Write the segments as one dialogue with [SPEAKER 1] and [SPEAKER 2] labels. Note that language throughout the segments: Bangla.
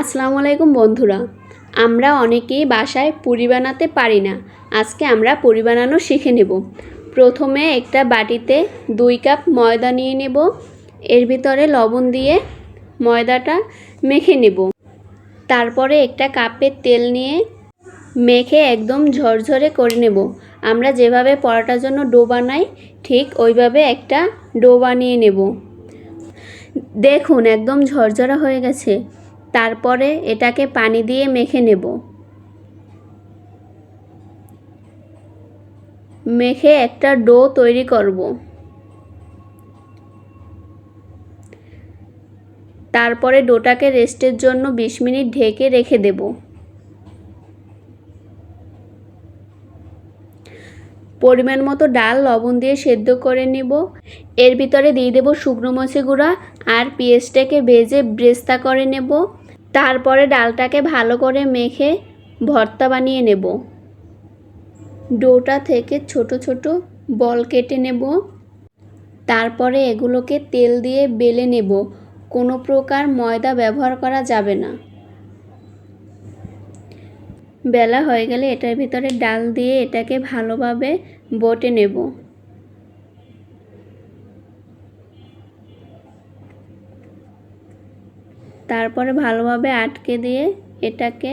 [SPEAKER 1] আসসালামু আলাইকুম বন্ধুরা। আমরা অনেকেই বাসায় পুরি বানাতে পারি না। আজকে আমরা পুরি বানানো শিখে নেব। প্রথমে একটা বাটিতে দুই কাপ ময়দা নিয়ে নেব। এর ভিতরে লবণ দিয়ে ময়দাটা মেখে নেব। তারপরে একটা কাপে তেল নিয়ে মেখে একদম ঝরঝরে করে নেব। আমরা যেভাবে পরোটার জন্য ডো বানাই, ঠিক ওইভাবে একটা ডো বানিয়ে নেব। দেখুন, একদম ঝরঝরা হয়ে গেছে। তারপরে এটাকে পানি দিয়ে মেখে নেব। মেখে একটা ডো তৈরি করব। তারপরে ডোটাকে রেস্টের জন্য বিশ মিনিট ঢেকে রেখে দেব। পরিমাণ মতো ডাল, লবণ দিয়ে সেদ্ধ করে নেব। এর ভিতরে দিয়ে দেব শুকনো মরিচের গুঁড়া আর পেঁয়াজটাকে ভেজে ব্রেস্তা করে নেব। তারপরে ডালটাকে ভালো করে মেখে ভর্তা বানিয়ে নেব। ডোটা থেকে ছোট ছোট বল কেটে নেব। তারপরে এগুলোকে তেল দিয়ে বেলে নেব। কোনো প্রকার ময়দা ব্যবহার করা যাবে না। বেলা হয়ে গেলে এটার ভিতরে ডাল দিয়ে এটাকে ভালোভাবে বটে নেব। তারপরে ভালোভাবে আটকে দিয়ে এটাকে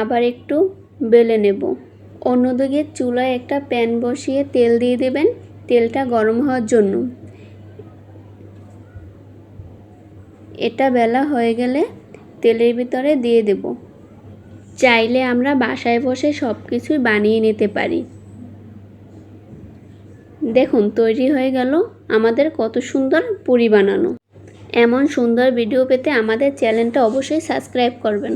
[SPEAKER 1] আবার একটু বেলে নেব। অন্যদিকে চুলায় একটা প্যান বসিয়ে তেল দিয়ে দেবেন। তেলটা গরম হওয়ার জন্য। এটা বেলা হয়ে গেলে তেলের ভিতরে দিয়ে দেব। চাইলে আমরা বাসায় বসে সব কিছুই বানিয়ে নিতে পারি। দেখুন, তৈরি হয়ে গেল। আমাদের কত সুন্দর পুরি বানানো। এমন সুন্দর ভিডিও পেতে আমাদের চ্যানেলটা অবশ্যই সাবস্ক্রাইব করবেন।